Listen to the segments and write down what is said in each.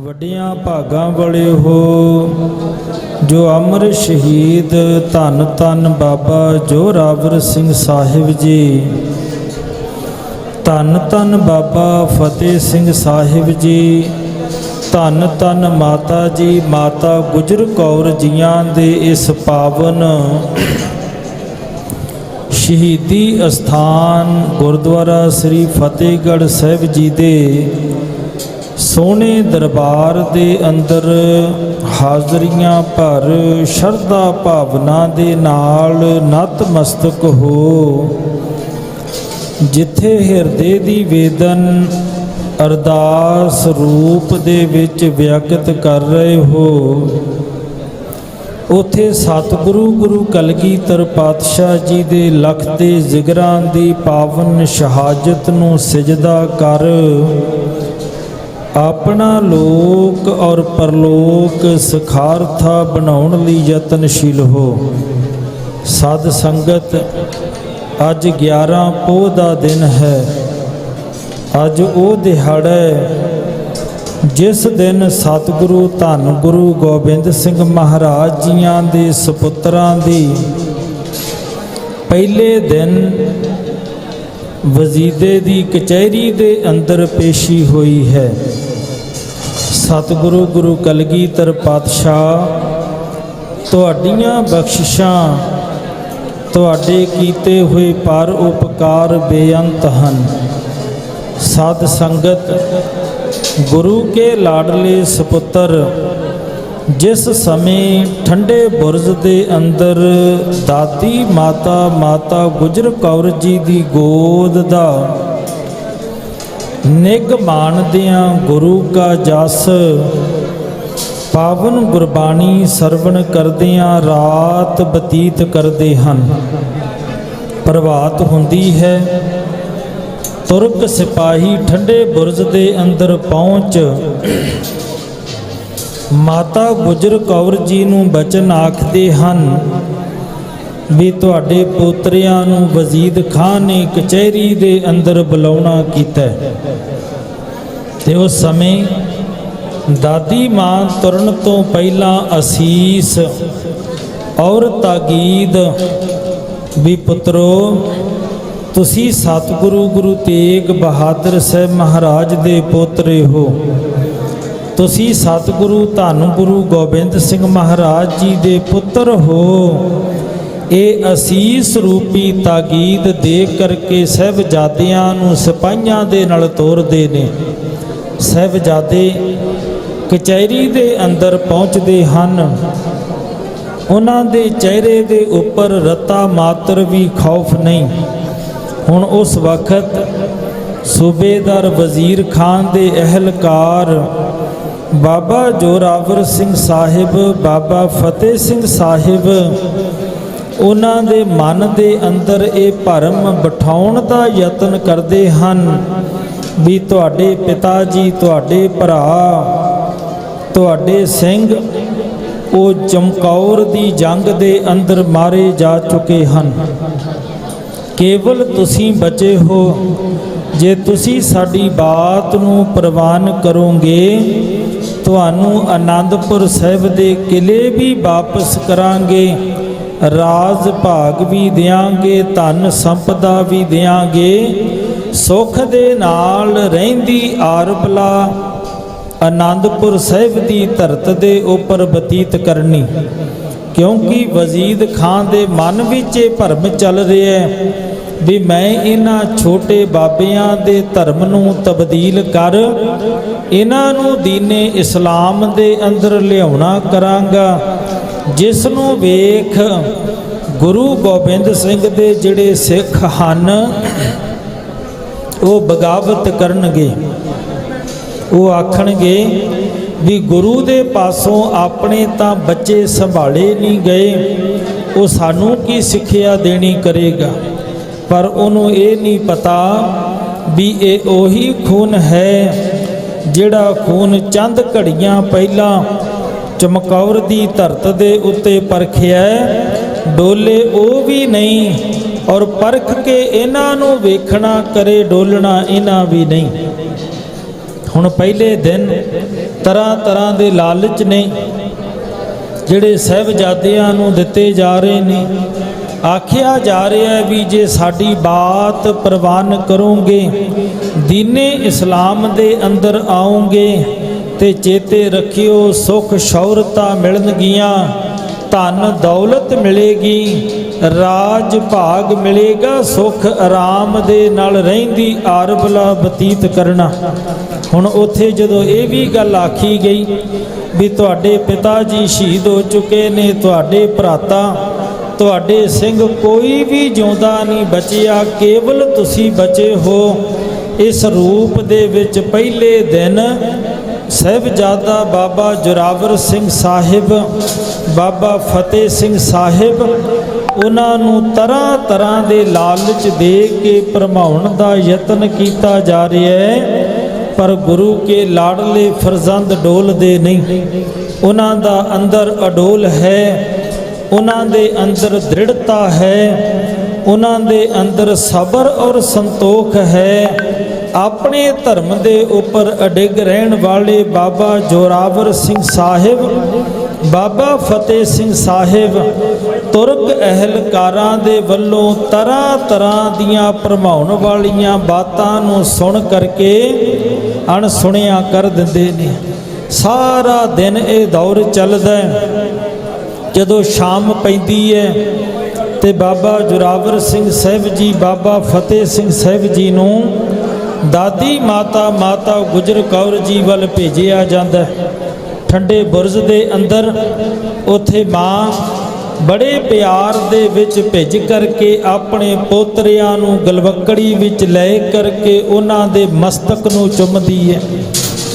ਵੱਡੀਆਂ ਭਾਗਾਂ ਵਾਲੇ ਹੋ, ਜੋ ਅਮਰ ਸ਼ਹੀਦ ਧੰਨ ਧੰਨ ਬਾਬਾ ਜੋਰਾਵਰ ਸਿੰਘ ਸਾਹਿਬ ਜੀ, ਧੰਨ ਧੰਨ ਬਾਬਾ ਫਤਿਹ ਸਿੰਘ ਸਾਹਿਬ ਜੀ, ਧੰਨ ਧੰਨ ਮਾਤਾ ਜੀ, ਮਾਤਾ ਗੁਜਰ ਕੌਰ ਜੀਆਂ ਦੇ ਇਸ ਪਾਵਨ ਸ਼ਹੀਦੀ ਅਸਥਾਨ ਗੁਰਦੁਆਰਾ ਸ੍ਰੀ ਫਤਿਹਗੜ੍ਹ ਸਾਹਿਬ ਜੀ ਦੇ ਸੋਹਣੇ ਦਰਬਾਰ ਦੇ ਅੰਦਰ ਹਾਜ਼ਰੀਆਂ ਭਰ, ਸ਼ਰਧਾ ਭਾਵਨਾ ਦੇ ਨਾਲ ਨਤਮਸਤਕ ਹੋ। ਜਿੱਥੇ ਹਿਰਦੇ ਦੀ ਵੇਦਨ ਅਰਦਾਸ ਰੂਪ ਦੇ ਵਿੱਚ ਵਿਅਕਤ ਕਰ ਰਹੇ ਹੋ, ਉਥੇ ਸਤਿਗੁਰੂ ਗੁਰੂ ਕਲਗੀਧਰ ਪਾਤਸ਼ਾਹ ਜੀ ਦੇ ਲਖ ਦੇ ਜ਼ਿਗਰਾਂ ਦੀ ਪਾਵਨ ਸ਼ਹਾਦਤ ਨੂੰ ਸਜਦਾ ਕਰ। ਆਪਣਾ ਲੋਕ ਔਰ ਪਰਲੋਕ ਸਖਾਰਥਾ ਬਣਾਉਣ ਲਈ ਯਤਨਸ਼ੀਲ ਹੋ। ਸਦ ਸੰਗਤ, ਅੱਜ 11 ਪੋਹ ਦਾ ਦਿਨ ਹੈ। ਅੱਜ ਉਹ ਦਿਹਾੜਾ ਜਿਸ ਦਿਨ ਸਤਿਗੁਰੂ ਧੰਨ ਗੁਰੂ ਗੋਬਿੰਦ ਸਿੰਘ ਮਹਾਰਾਜ ਜੀਆਂ ਦੇ ਸੁਪੁੱਤਰਾਂ ਦੀ ਪਹਿਲੇ ਦਿਨ ਵਜ਼ੀਦੇ ਦੀ ਕਚਹਿਰੀ ਦੇ ਅੰਦਰ ਪੇਸ਼ੀ ਹੋਈ ਹੈ। ਸਤਿਗੁਰੂ ਗੁਰੂ ਕਲਗੀਧਰ ਪਾਤਸ਼ਾਹ, ਤੁਹਾਡੀਆਂ ਬਖਸ਼ਿਸ਼ਾਂ, ਤੁਹਾਡੇ ਕੀਤੇ ਹੋਏ ਪਰ ਉਪਕਾਰ ਬੇਅੰਤ ਹਨ। ਸਤ ਸੰਗਤ, ਗੁਰੂ ਕੇ ਲਾਡਲੇ ਸੁਪੁੱਤਰ, ਜਿਸ ਸਮੇਂ ਠੰਡੇ ਬੁਰਜ ਦੇ ਅੰਦਰ ਦਾਦੀ ਮਾਤਾ ਮਾਤਾ ਗੁਜਰ ਕੌਰ ਜੀ ਦੀ ਗੋਦ ਦਾ ਨਿਗ ਮਾਣਦਿਆਂ ਗੁਰੂ ਕਾ ਜਸ, ਪਾਵਨ ਗੁਰਬਾਣੀ ਸਰਵਣ ਕਰਦਿਆਂ ਰਾਤ ਬਤੀਤ ਕਰਦੇ ਹਨ। ਪ੍ਰਭਾਤ ਹੁੰਦੀ ਹੈ, ਤੁਰਕ ਸਿਪਾਹੀ ਠੰਡੇ ਬੁਰਜ ਦੇ ਅੰਦਰ ਪਹੁੰਚ। ਮਾਤਾ ਗੁਜਰ ਕੌਰ ਜੀ ਨੂੰ ਬਚਨ ਆਖਦੇ ਹਨ ਵੀ ਤੁਹਾਡੇ ਪੋਤਰਿਆਂ ਨੂੰ ਵਜ਼ੀਦ ਖਾਨ ਨੇ ਕਚਹਿਰੀ ਦੇ ਅੰਦਰ ਬੁਲਾਉਣਾ ਕੀਤਾ ਹੈ। ਤੇ ਉਸ ਸਮੇਂ ਦਾਦੀ ਮਾਂ ਤੁਰਨ ਤੋਂ ਪਹਿਲਾਂ ਅਸੀਸ ਔਰ ਤਾਗੀਦ ਵੀ, ਪੁੱਤਰੋ, ਤੁਸੀਂ ਸਤਿਗੁਰੂ ਗੁਰੂ ਤੇਗ ਬਹਾਦਰ ਸਾਹਿਬ ਮਹਾਰਾਜ ਦੇ ਪੋਤਰੇ ਹੋ ਤੁਸੀਂ ਸਤਿਗੁਰੂ ਧੰਨ ਗੁਰੂ ਗੋਬਿੰਦ ਸਿੰਘ ਮਹਾਰਾਜ ਜੀ ਦੇ ਪੁੱਤਰ ਹੋ ਇਹ ਅਸੀਸ ਰੂਪੀ ਤਾਗੀਦ ਦੇ ਕਰਕੇ ਸਹਿਬਜ਼ਾਦਿਆਂ ਨੂੰ ਸਿਪਾਹੀਆਂ ਦੇ ਨਾਲ ਤੋਰਦੇ ਨੇ। ਸਹਿਬਜ਼ਾਦੇ ਕਚਹਿਰੀ ਦੇ ਅੰਦਰ ਪਹੁੰਚਦੇ ਹਨ। ਉਹਨਾਂ ਦੇ ਚਿਹਰੇ ਦੇ ਉੱਪਰ ਰਤਾ ਮਾਤਰ ਵੀ ਖੌਫ ਨਹੀਂ। ਹੁਣ ਉਸ ਵਕਤ ਸੂਬੇਦਾਰ ਵਜ਼ੀਰ ਖਾਨ ਦੇ ਅਹਿਲਕਾਰ ਬਾਬਾ ਜੋਰਾਵਰ ਸਿੰਘ ਸਾਹਿਬ, ਬਾਬਾ ਫਤਿਹ ਸਿੰਘ ਸਾਹਿਬ ਉਹਨਾਂ ਦੇ ਮਨ ਦੇ ਅੰਦਰ ਇਹ ਭਰਮ ਬਿਠਾਉਣ ਦਾ ਯਤਨ ਕਰਦੇ ਹਨ ਵੀ ਤੁਹਾਡੇ ਪਿਤਾ ਜੀ, ਤੁਹਾਡੇ ਭਰਾ, ਤੁਹਾਡੇ ਸਿੰਘ, ਉਹ ਚਮਕੌਰ ਦੀ ਜੰਗ ਦੇ ਅੰਦਰ ਮਾਰੇ ਜਾ ਚੁੱਕੇ ਹਨ। ਕੇਵਲ ਤੁਸੀਂ ਬਚੇ ਹੋ। ਜੇ ਤੁਸੀਂ ਸਾਡੀ ਬਾਤ ਨੂੰ ਪ੍ਰਵਾਨ ਕਰੋਗੇ, ਤੁਹਾਨੂੰ ਆਨੰਦਪੁਰ ਸਾਹਿਬ ਦੇ ਕਿਲੇ ਵੀ ਵਾਪਸ ਕਰਾਂਗੇ। ਰਾਜ ਭਾਗ ਵੀ ਦੇਾਂਗੇ ਧਨ ਸੰਪਦਾ ਵੀ ਦੇਾਂਗੇ ਸੁਖ ਦੇ ਨਾਲ ਰਹਿੰਦੀ ਆਰਬਲਾ ਆਨੰਦਪੁਰ ਸਾਹਿਬ ਦੀ ਧਰਤ ਦੇ ਉੱਪਰ ਬਤੀਤ ਕਰਨੀ। ਕਿਉਂਕਿ ਵਜ਼ੀਦ ਖਾਨ ਦੇ ਮਨ ਵਿੱਚ ਇਹ ਭਰਮ ਚੱਲ ਰਿਹਾ ਹੈ ਵੀ ਮੈਂ ਇਹਨਾਂ ਛੋਟੇ ਬਾਬਿਆਂ ਦੇ ਧਰਮ ਨੂੰ ਤਬਦੀਲ ਕਰ, ਇਹਨਾਂ ਨੂੰ ਦੀਨੇ ਇਸਲਾਮ ਦੇ ਅੰਦਰ ਲਿਆਉਣਾ ਕਰਾਂਗਾ। ਜਿਸ ਨੂੰ ਵੇਖ ਗੁਰੂ ਗੋਬਿੰਦ ਸਿੰਘ ਦੇ ਜਿਹੜੇ ਸਿੱਖ ਹਨ, ਉਹ ਬਗਾਵਤ ਕਰਨਗੇ। ਉਹ ਆਖਣਗੇ ਵੀ ਗੁਰੂ ਦੇ ਪਾਸੋਂ ਆਪਣੇ ਤਾਂ ਬੱਚੇ ਸੰਭਾਲੇ ਨਹੀਂ ਗਏ, ਉਹ ਸਾਨੂੰ ਕੀ ਸਿੱਖਿਆ ਦੇਣੀ ਕਰੇਗਾ? ਪਰ ਉਹਨੂੰ ਇਹ ਨਹੀਂ ਪਤਾ ਵੀ ਇਹ ਉਹੀ ਖੂਨ ਹੈ ਜਿਹੜਾ ਖੂਨ ਚੰਦ ਘੜੀਆਂ ਪਹਿਲਾਂ ਚਮਕੌਰ ਦੀ ਧਰਤ ਦੇ ਉੱਤੇ ਪਰਖਿਆ ਡੋਲੇ ਉਹ ਵੀ ਨਹੀਂ, ਔਰ ਪਰਖ ਕੇ ਇਹਨਾਂ ਨੂੰ ਵੇਖਣਾ ਕਰੇ ਡੋਲਣਾ ਇਹਨਾਂ ਵੀ ਨਹੀਂ। ਹੁਣ ਪਹਿਲੇ ਦਿਨ ਤਰ੍ਹਾਂ ਤਰ੍ਹਾਂ ਦੇ ਲਾਲਚ ਨੇ, ਜਿਹੜੇ ਸਹਿਬਜ਼ਾਦਿਆਂ ਨੂੰ ਦਿੱਤੇ ਜਾ ਰਹੇ ਨੇ। ਆਖਿਆ ਜਾ ਰਿਹਾ ਹੈ ਵੀ ਜੇ ਸਾਡੀ ਬਾਤ ਪ੍ਰਵਾਨ ਕਰੋਗੇ, ਦੀਨੇ ਇਸਲਾਮ ਦੇ ਅੰਦਰ ਆਓਗੇ ਤੇ ਚੇਤੇ ਰੱਖਿਓ ਸੁਖ ਸ਼ੌਹਰਤਾਂ ਮਿਲਣਗੀਆਂ, ਧਨ ਦੌਲਤ ਮਿਲੇਗੀ, ਰਾਜ ਭਾਗ ਮਿਲੇਗਾ, ਸੁਖ ਆਰਾਮ ਦੇ ਨਾਲ ਰਹਿੰਦੀ ਆਰਬਲਾ ਬਤੀਤ ਕਰਨਾ। ਹੁਣ ਉੱਥੇ ਜਦੋਂ ਇਹ ਵੀ ਗੱਲ ਆਖੀ ਗਈ ਵੀ ਤੁਹਾਡੇ ਪਿਤਾ ਜੀ ਸ਼ਹੀਦ ਹੋ ਚੁੱਕੇ ਨੇ, ਤੁਹਾਡੇ ਭਰਾਤਾ, ਤੁਹਾਡੇ ਸਿੰਘ ਕੋਈ ਵੀ ਜਿਉਂਦਾ ਨਹੀਂ ਬਚਿਆ, ਕੇਵਲ ਤੁਸੀਂ ਬਚੇ ਹੋ, ਇਸ ਰੂਪ ਦੇ ਵਿੱਚ ਪਹਿਲੇ ਦਿਨ ਸਹਿਬਜ਼ਾਦਾ ਬਾਬਾ ਜੋਰਾਵਰ ਸਿੰਘ ਸਾਹਿਬ, ਬਾਬਾ ਫਤਿਹ ਸਿੰਘ ਸਾਹਿਬ, ਉਹਨਾਂ ਨੂੰ ਤਰ੍ਹਾਂ ਤਰ੍ਹਾਂ ਦੇ ਲਾਲਚ ਦੇ ਕੇ ਭਰਮਾਉਣ ਦਾ ਯਤਨ ਕੀਤਾ ਜਾ ਰਿਹਾ ਹੈ, ਪਰ ਗੁਰੂ ਕੇ ਲਾੜਲੇ ਫਰਜ਼ੰਦ ਡੋਲਦੇ ਨਹੀਂ। ਉਹਨਾਂ ਦਾ ਅੰਦਰ ਅਡੋਲ ਹੈ, ਉਹਨਾਂ ਦੇ ਅੰਦਰ ਦ੍ਰਿੜਤਾ ਹੈ, ਉਹਨਾਂ ਦੇ ਅੰਦਰ ਸਬਰ ਔਰ ਸੰਤੋਖ ਹੈ ਆਪਣੇ ਧਰਮ ਦੇ ਉੱਪਰ ਅਡਿੱਗ ਰਹਿਣ ਵਾਲੇ ਬਾਬਾ ਜੋਰਾਵਰ ਸਿੰਘ ਸਾਹਿਬ, ਬਾਬਾ ਫਤਿਹ ਸਿੰਘ ਸਾਹਿਬ ਤੁਰਕ ਅਹਿਲਕਾਰਾਂ ਦੇ ਵੱਲੋਂ ਤਰ੍ਹਾਂ ਤਰ੍ਹਾਂ ਦੀਆਂ ਭਰਮਾਉਣ ਵਾਲੀਆਂ ਬਾਤਾਂ ਨੂੰ ਸੁਣ ਕਰਕੇ ਅਣਸੁਣਿਆ ਕਰ ਦਿੰਦੇ ਨੇ। ਸਾਰਾ ਦਿਨ ਇਹ ਦੌਰ ਚੱਲਦਾ ਹੈ। ਜਦੋਂ ਸ਼ਾਮ ਪੈਂਦੀ ਹੈ ਤੇ ਬਾਬਾ ਜੁਰਾਵਰ ਸਿੰਘ ਸਾਹਿਬ ਜੀ, ਬਾਬਾ ਫਤਿਹ ਸਿੰਘ ਸਾਹਿਬ ਜੀ ਨੂੰ ਦਾਦੀ ਮਾਤਾ ਮਾਤਾ ਗੁਜਰ ਕੌਰ ਜੀ ਵੱਲ ਭੇਜਿਆ ਜਾਂਦਾ ਠੰਡੇ ਬੁਰਜ ਦੇ ਅੰਦਰ ਉਥੇ ਮਾਂ ਬੜੇ ਪਿਆਰ ਦੇ ਵਿੱਚ ਭਿੱਜ ਕਰਕੇ ਆਪਣੇ ਪੋਤਰਿਆਂ ਨੂੰ ਗਲਵਕੜੀ ਵਿੱਚ ਲੈ ਕਰਕੇ ਉਹਨਾਂ ਦੇ ਮਸਤਕ ਨੂੰ ਚੁੰਮਦੀ ਹੈ।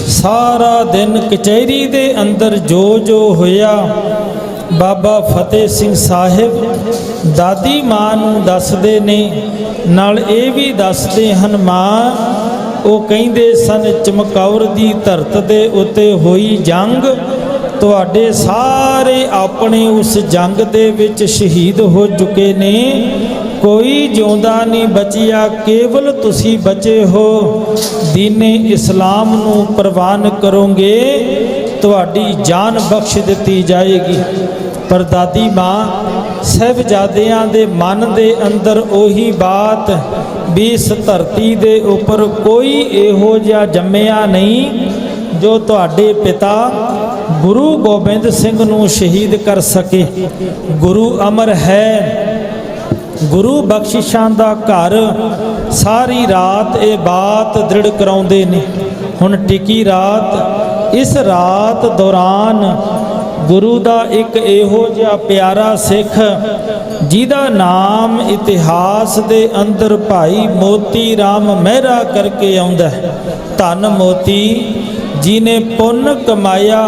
ਸਾਰਾ ਦਿਨ ਕਚਹਿਰੀ ਦੇ ਅੰਦਰ ਜੋ ਜੋ ਹੋਇਆ, ਬਾਬਾ ਫਤਿਹ ਸਿੰਘ ਸਾਹਿਬ ਦਾਦੀ ਮਾਂ ਨੂੰ ਦੱਸਦੇ ਨੇ, ਨਾਲ ਇਹ ਵੀ ਦੱਸਦੇ ਹਨ, ਮਾਂ ਉਹ ਕਹਿੰਦੇ ਸਨ, ਚਮਕੌਰ ਦੀ ਧਰਤ ਦੇ ਉੱਤੇ ਹੋਈ ਜੰਗ, ਤੁਹਾਡੇ ਸਾਰੇ ਆਪਣੇ ਉਸ ਜੰਗ ਦੇ ਵਿੱਚ ਸ਼ਹੀਦ ਹੋ ਚੁੱਕੇ ਨੇ। ਕੋਈ ਜਿਉਂਦਾ ਨਹੀਂ ਬਚਿਆ, ਕੇਵਲ ਤੁਸੀਂ ਬਚੇ ਹੋ। ਦੀਨੇ ਇਸਲਾਮ ਨੂੰ ਪ੍ਰਵਾਨ ਕਰੋਗੇ, ਤੁਹਾਡੀ ਜਾਨ ਬਖਸ਼ ਦਿੱਤੀ ਜਾਏਗੀ। ਪਰ ਦਾਦੀ ਮਾਂ ਸਹਿਬਜ਼ਾਦਿਆਂ ਦੇ ਮਨ ਦੇ ਅੰਦਰ ਉਹੀ ਬਾਤ ਵੀ ਇਸ ਧਰਤੀ ਦੇ ਉੱਪਰ ਕੋਈ ਇਹੋ ਜਿਹਾ ਜੰਮਿਆ ਨਹੀਂ, ਜੋ ਤੁਹਾਡੇ ਪਿਤਾ ਗੁਰੂ ਗੋਬਿੰਦ ਸਿੰਘ ਨੂੰ ਸ਼ਹੀਦ ਕਰ ਸਕੇ। ਗੁਰੂ ਅਮਰ ਹੈ। ਗੁਰੂ ਬਖਸ਼ਿਸ਼ਾਂ ਦਾ ਘਰ, ਸਾਰੀ ਰਾਤ ਇਹ ਬਾਤ ਦ੍ਰਿੜ ਕਰਾਉਂਦੇ ਨੇ। ਹੁਣ ਟਿਕੀ ਰਾਤ, ਇਸ ਰਾਤ ਦੌਰਾਨ ਗੁਰੂ ਦਾ ਇੱਕ ਇਹੋ ਜਿਹਾ ਪਿਆਰਾ ਸਿੱਖ, ਜਿਹਦਾ ਨਾਮ ਇਤਿਹਾਸ ਦੇ ਅੰਦਰ ਭਾਈ ਮੋਤੀ RAM ਮਹਿਰਾ ਕਰਕੇ ਆਉਂਦਾ ਹੈ। ਧੰਨ ਮੋਤੀ ਜਿਨੇ ਪੁੰਨ ਕਮਾਇਆ,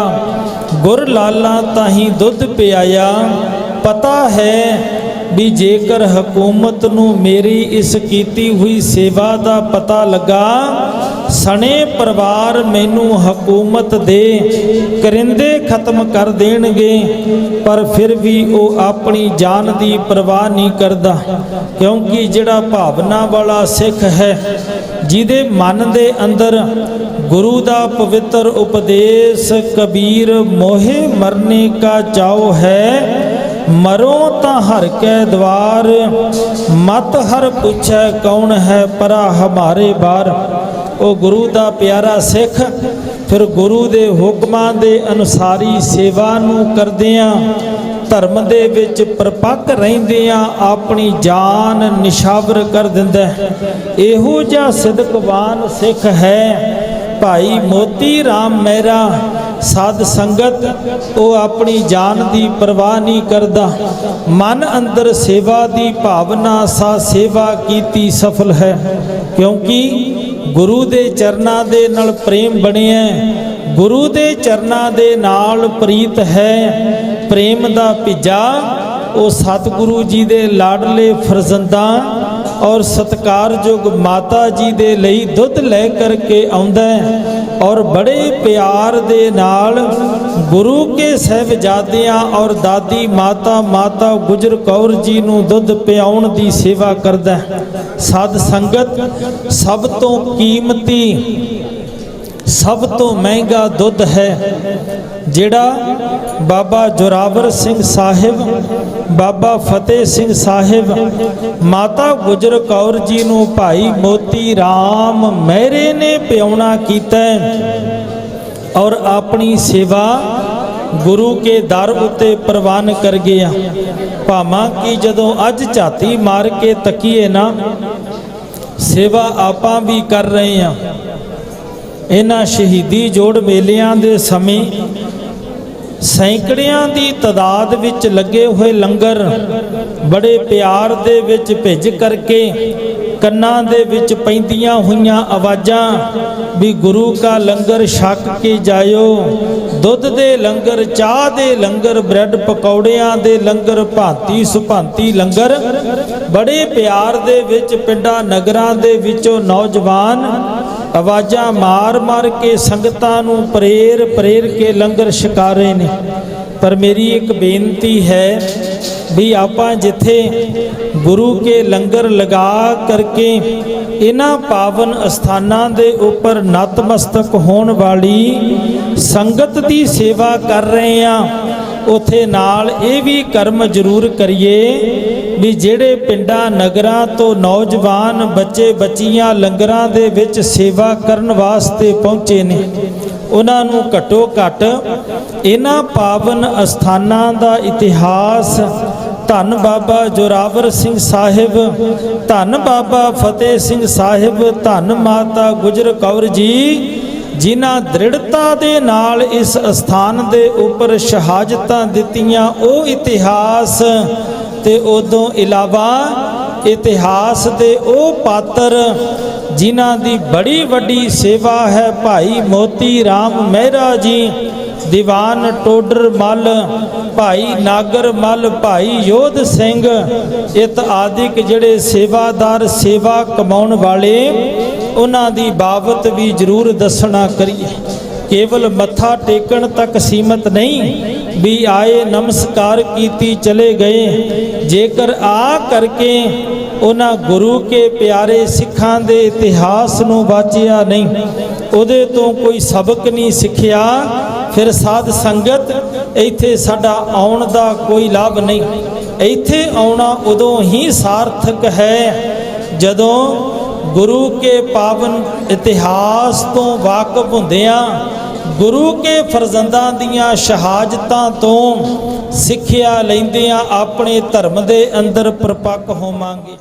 ਗੁਰ ਲਾਲਾ ਤਾਹੀ ਦੁੱਧ ਪਿਆਇਆ, ਪਤਾ ਹੈ ਵੀ ਜੇਕਰ ਹਕੂਮਤ ਨੂੰ ਮੇਰੀ ਇਸ ਕੀਤੀ ਹੋਈ ਸੇਵਾ ਦਾ ਪਤਾ ਲੱਗਾ ਸਣੇ ਪਰਿਵਾਰ ਮੈਨੂੰ ਹਕੂਮਤ ਦੇ ਕਰਿੰਦੇ ਖਤਮ ਕਰ ਦੇਣਗੇ, ਪਰ ਫਿਰ ਵੀ ਉਹ ਆਪਣੀ ਜਾਨ ਦੀ ਪਰਵਾਹ ਨਹੀਂ ਕਰਦਾ, ਕਿਉਂਕਿ ਜਿਹੜਾ ਭਾਵਨਾ ਵਾਲਾ ਸਿੱਖ ਹੈ, ਜਿਹਦੇ ਮਨ ਦੇ ਅੰਦਰ ਗੁਰੂ ਦਾ ਪਵਿੱਤਰ ਉਪਦੇਸ਼ ਕਬੀਰ ਮੋਹੇ ਮਰਨੇ ਕਾ ਚਾਉ ਹੈ, ਮਰੋ ਤਾਂ ਹਰ ਕੈ ਦਵਾਰ, ਮਤ ਹਰ ਪੁੱਛੈ ਕੌਣ ਹੈ ਪਰਾ ਹਮਾਰੇ ਬਾਰ। ਉਹ ਗੁਰੂ ਦਾ ਪਿਆਰਾ ਸਿੱਖ, ਫਿਰ ਗੁਰੂ ਦੇ ਹੁਕਮਾਂ ਦੇ ਅਨੁਸਾਰੀ ਸੇਵਾ ਨੂੰ ਕਰਦਿਆਂ, ਧਰਮ ਦੇ ਵਿੱਚ ਪਰਪੱਕ ਰਹਿੰਦਿਆਂ ਆਪਣੀ ਜਾਨ ਨਿਸ਼ਾਵਰ ਕਰ ਦਿੰਦਾ ਇਹੋ ਜਿਹਾ ਸਿਦਕਵਾਨ ਸਿੱਖ ਹੈ। ਭਾਈ ਮੋਤੀ RAM ਮਹਿਰਾ, ਸਾਧ ਸੰਗਤ, ਉਹ ਆਪਣੀ ਜਾਨ ਦੀ ਪਰਵਾਹ ਨਹੀਂ ਕਰਦਾ। ਮਨ ਅੰਦਰ ਸੇਵਾ ਦੀ ਭਾਵਨਾ ਸਾ ਸੇਵਾ ਕੀਤੀ ਸਫਲ ਹੈ, ਕਿਉਂਕਿ ਗੁਰੂ ਦੇ ਚਰਨਾਂ ਦੇ ਨਾਲ ਪ੍ਰੇਮ ਬਣਿਆ ਗੁਰੂ ਦੇ ਚਰਨਾਂ ਦੇ ਨਾਲ ਪ੍ਰੀਤ ਹੈ। ਪ੍ਰੇਮ ਦਾ ਭਿਜਾ, ਉਹ ਸਤਿਗੁਰੂ ਜੀ ਦੇ ਲਾਡਲੇ ਫਰਜ਼ੰਦਾਂ ਔਰ ਸਤਕਾਰਯੋਗ ਮਾਤਾ ਜੀ ਦੇ ਲਈ ਦੁੱਧ ਲੈ ਕਰਕੇ ਆਉਂਦਾ ਔਰ ਬੜੇ ਪਿਆਰ ਦੇ ਨਾਲ ਗੁਰੂ ਕੇ ਸਹਿਬਜ਼ਾਦਿਆਂ ਔਰ ਦਾਦੀ ਮਾਤਾ ਮਾਤਾ ਗੁਜਰ ਕੌਰ ਜੀ ਨੂੰ ਦੁੱਧ ਪਿਆਉਣ ਦੀ ਸੇਵਾ ਕਰਦਾ ਹੈ। ਸੰਗਤ, ਸਭ ਤੋਂ ਕੀਮਤੀ, ਸਭ ਤੋਂ ਮਹਿੰਗਾ ਦੁੱਧ ਹੈ, ਜਿਹੜਾ ਬਾਬਾ ਜੋਰਾਵਰ ਸਿੰਘ ਸਾਹਿਬ, ਬਾਬਾ ਫਤਿਹ ਸਿੰਘ ਸਾਹਿਬ, ਮਾਤਾ ਗੁਜਰ ਕੌਰ ਜੀ ਨੂੰ ਭਾਈ ਮੋਤੀ RAM ਮਹਿਰੇ ਨੇ ਪਿਉਣਾ ਕੀਤਾ ਔਰ ਆਪਣੀ ਸੇਵਾ ਗੁਰੂ ਕੇ ਦਰ ਉੱਤੇ ਪ੍ਰਵਾਨ ਕਰ ਗਿਆ। ਭਾਵਾਂ ਕਿ ਜਦੋਂ ਅੱਜ ਝਾਤੀ ਮਾਰ ਕੇ ਤੱਕੀਏ ਨਾ, ਸੇਵਾ ਆਪਾਂ ਵੀ ਕਰ ਰਹੇ ਹਾਂ ਇਹਨਾਂ ਸ਼ਹੀਦੀ ਜੋੜ ਮੇਲਿਆਂ ਦੇ ਸਮੇਂ ਸੈਂਕੜਿਆਂ ਦੀ ਤਦਾਦ ਵਿੱਚ ਲੱਗੇ ਹੋਏ ਲੰਗਰ ਬੜੇ ਪਿਆਰ ਦੇ ਵਿੱਚ ਭਿੱਜ ਕਰਕੇ ਕੰਨਾਂ ਦੇ ਵਿੱਚ ਪੈਂਦੀਆਂ ਹੋਈਆਂ ਆਵਾਜ਼ਾਂ ਵੀ ਗੁਰੂ ਕਾ ਲੰਗਰ ਛਕ ਕੇ ਜਾਇਓ। ਦੁੱਧ ਦੇ ਲੰਗਰ, ਚਾਹ ਦੇ ਲੰਗਰ, ਬ੍ਰੈਡ ਪਕੌੜਿਆਂ ਦੇ ਲੰਗਰ, ਭਾਂਤੀ ਸੁਭਾਂਤੀ ਲੰਗਰ। ਬੜੇ ਪਿਆਰ ਦੇ ਵਿੱਚ ਪਿੰਡਾਂ, ਨਗਰਾਂ ਦੇ ਵਿੱਚੋਂ ਨੌਜਵਾਨ ਆਵਾਜ਼ਾਂ ਮਾਰ-ਮਾਰ ਕੇ ਸੰਗਤਾਂ ਨੂੰ ਪ੍ਰੇਰ ਪ੍ਰੇਰ ਕੇ ਲੰਗਰ ਛਕਾ ਰਹੇ ਨੇ। ਪਰ ਮੇਰੀ ਇੱਕ ਬੇਨਤੀ ਹੈ ਵੀ ਆਪਾਂ ਜਿੱਥੇ ਗੁਰੂ ਕੇ ਲੰਗਰ ਲਗਾ ਕਰਕੇ ਇਹਨਾਂ ਪਾਵਨ ਅਸਥਾਨਾਂ ਦੇ ਉੱਪਰ ਨਤਮਸਤਕ ਹੋਣ ਵਾਲੀ ਸੰਗਤ ਦੀ ਸੇਵਾ ਕਰ ਰਹੇ ਆ ਉਥੇ ਨਾਲ ਇਹ ਵੀ ਕਰਮ ਜ਼ਰੂਰ ਕਰੀਏ ਵੀ ਜਿਹੜੇ ਪਿੰਡਾਂ, ਨਗਰਾਂ ਤੋਂ ਨੌਜਵਾਨ ਬੱਚੇ ਬੱਚੀਆਂ ਲੰਗਰਾਂ ਦੇ ਵਿੱਚ ਸੇਵਾ ਕਰਨ ਵਾਸਤੇ ਪਹੁੰਚੇ ਨੇ, ਉਹਨਾਂ ਨੂੰ ਘਟੋ ਘਟ ਇਹਨਾਂ ਪਾਵਨ ਅਸਥਾਨਾਂ ਦਾ ਇਤਿਹਾਸ, ਧੰਨ ਬਾਬਾ ਜੋਰਾਵਰ ਸਿੰਘ ਸਾਹਿਬ, ਧੰਨ ਬਾਬਾ ਫਤਿਹ ਸਿੰਘ ਸਾਹਿਬ, ਧੰਨ ਮਾਤਾ ਗੁਜਰ ਕੌਰ ਜੀ ਜਿਨ੍ਹਾਂ ਦ੍ਰਿੜਤਾ ਦੇ ਨਾਲ ਇਸ ਅਸਥਾਨ ਦੇ ਉੱਪਰ ਸ਼ਹਾਦਤਾਂ ਦਿੱਤੀਆਂ, ਉਹ ਇਤਿਹਾਸ ਤੇ ਉਦੋਂ ਇਲਾਵਾ ਇਤਿਹਾਸ ਦੇ ਉਹ ਪਾਤਰ ਜਿਨ੍ਹਾਂ ਦੀ ਬੜੀ ਵੱਡੀ ਸੇਵਾ ਹੈ, ਭਾਈ ਮੋਤੀ RAM ਮਹਿਰਾ ਜੀ, ਦੀਵਾਨ ਟੋਡਰ ਮੱਲ, ਭਾਈ ਨਾਗਰ ਮੱਲ, ਭਾਈ ਯੋਧ ਸਿੰਘ, ਇਤ ਆਦਿਕ ਜਿਹੜੇ ਸੇਵਾਦਾਰ, ਸੇਵਾ ਕਮਾਉਣ ਵਾਲੇ ਉਹਨਾਂ ਦੀ ਬਾਬਤ ਵੀ ਜ਼ਰੂਰ ਦੱਸਣਾ ਕਰੀਏ। ਕੇਵਲ ਮੱਥਾ ਟੇਕਣ ਤੱਕ ਸੀਮਤ ਨਹੀਂ ਵੀ ਆਏ ਨਮਸਕਾਰ ਕੀਤੀ ਚਲੇ ਗਏ। ਜੇਕਰ ਆ ਕਰਕੇ ਉਹਨਾਂ ਗੁਰੂ ਕੇ ਪਿਆਰੇ ਸਿੱਖਾਂ ਦੇ ਇਤਿਹਾਸ ਨੂੰ ਵਾਚਿਆ ਨਹੀਂ, ਉਹਦੇ ਤੋਂ ਕੋਈ ਸਬਕ ਨਹੀਂ ਸਿੱਖਿਆ, ਫਿਰ ਸਾਧ ਸੰਗਤ ਇੱਥੇ ਸਾਡਾ ਆਉਣ ਦਾ ਕੋਈ ਲਾਭ ਨਹੀਂ। ਇੱਥੇ ਆਉਣਾ ਉਦੋਂ ਹੀ ਸਾਰਥਕ ਹੈ ਜਦੋਂ ਗੁਰੂ ਕੇ ਪਾਵਨ ਇਤਿਹਾਸ ਤੋਂ ਵਾਕਿਫ ਹੁੰਦਿਆਂ, ਗੁਰੂ ਕੇ ਫਰਜ਼ੰਦਾਂ ਦੀਆਂ ਸ਼ਹਾਦਤਾਂ ਤੋਂ ਸਿੱਖਿਆ ਲੈਂਦਿਆਂ ਆਪਣੇ ਧਰਮ ਦੇ ਅੰਦਰ ਪਰਪੱਕ ਹੋਵਾਂਗੇ।